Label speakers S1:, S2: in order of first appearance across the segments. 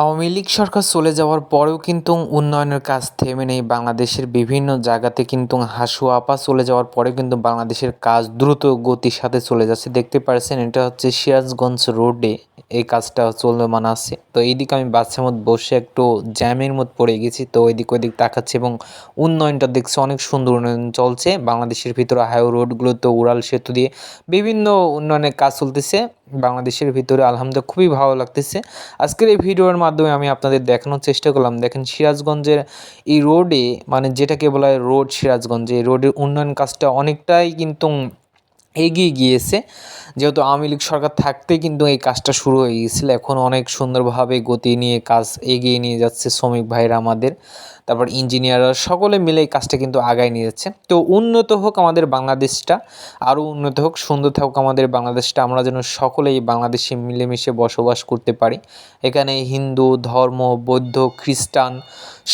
S1: আওয়ামী লীগ সরকার চলে যাওয়ার পরেও কিন্তু উন্নয়নের কাজ থেমে নেই। বাংলাদেশের বিভিন্ন জায়গাতে কিন্তু হাসু আপা চলে যাওয়ার পরে কিন্তু বাংলাদেশের কাজ দ্রুত গতির সাথে চলে যাচ্ছে। দেখতে পাচ্ছেন এটা হচ্ছে সিরাজগঞ্জ রোডে এই কাজটা চলমান আছে। তো এইদিকে আমি বাচ্চার মধ্যে বসে একটু জ্যামের মধ্যে পড়ে গেছি। তো ওইদিক ওইদিক তাকাচ্ছি এবং উন্নয়নটা দেখছি অনেক সুন্দর উন্নয়ন চলছে। বাংলাদেশের ভিতরে হাইওয়ে রোডগুলোতে উড়াল সেতু দিয়ে বিভিন্ন উন্নয়নের কাজ চলতেছে। বাংলাদেশের ভিতরে, আলহামদুলিল্লাহ খুবই ভালো লাগতেছে। আজকের এই ভিডিওর মাধ্যমে আমি আপনাদের দেখানোর চেষ্টা করলাম। দেখেন সিরাজগঞ্জের এই রোডে মানে যেটাকে বলা হয় রোড সিরাজগঞ্জ, এই রোডের উন্নয়ন কাজটা অনেকটাই কিন্তু এগিয়ে গিয়েছে। যেহেতু আওয়ামী লীগ সরকার থাকতেই কিন্তু এই কাজটা শুরু হয়ে গিয়েছিল। এখন অনেক সুন্দরভাবে গতি নিয়ে কাজ এগিয়ে নিয়ে যাচ্ছে শ্রমিক ভাইরা আমাদের। তারপর ইঞ্জিনিয়াররা সকলে মিলে এই কাজটা কিন্তু আগায় নিয়ে যাচ্ছে। তো উন্নত হোক আমাদের বাংলাদেশটা, আরও উন্নত হোক, সুন্দর থাকুক আমাদের বাংলাদেশটা, আমরা যেন সকলেই বাংলাদেশে মিলেমিশে বসবাস করতে পারি। এখানে হিন্দু, ধর্ম, বৌদ্ধ, খ্রিস্টান,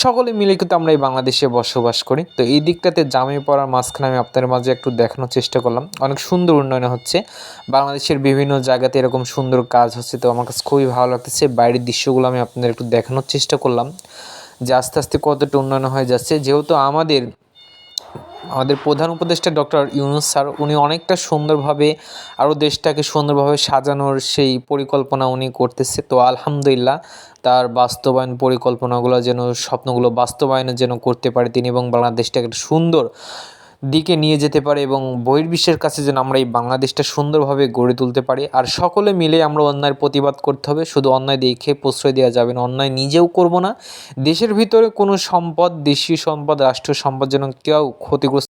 S1: সকলে মিলে কিন্তু আমরা এই বাংলাদেশে বসবাস করি। তো এই দিকটাতে জামে পড়ার মাঝখানে আমি আপনাদের মাঝে একটু দেখানোর চেষ্টা করলাম। অনেক সুন্দর উন্নয়ন হচ্ছে। বাংলাদেশের বিভিন্ন জায়গাতে এরকম সুন্দর কাজ হচ্ছে, তো আমার কাছে খুবই ভালো লাগতেছে। বাইরের দৃশ্যগুলো আমি আপনাদের একটু দেখানোর চেষ্টা করলাম। যে আস্তে আস্তে কতটা উন্নয়ন হয়ে যাচ্ছে। যেহেতু আমাদের আমাদের প্রধান উপদেষ্টা ডক্টর ইউনুস স্যার, উনি অনেকটা সুন্দরভাবে আরও দেশটাকে সুন্দরভাবে সাজানোর সেই পরিকল্পনা উনি করতেছে। তো আলহামদুলিল্লাহ, তার বাস্তবায়ন পরিকল্পনাগুলো যেন, স্বপ্নগুলো বাস্তবায়নের যেন করতে পারে তিনি এবং বাংলাদেশটাকে সুন্দর দিকে নিয়ে যেতে পারে এবং বহির্বিশ্বের কাছে যেন আমরা এই বাংলাদেশটা সুন্দরভাবে গড়ে তুলতে পারি। আর সকলে মিলে আমরা অন্যায়ের প্রতিবাদ করতে হবে। শুধু অন্যায় দেখে প্রশ্রয় দেওয়া যাবে না। অন্যায় নিজেও করব না। দেশের ভিতরে কোনো সম্পদ, দেশীয় সম্পদ, রাষ্ট্রীয় সম্পদ যেন কেউ ক্ষতিগ্রস্ত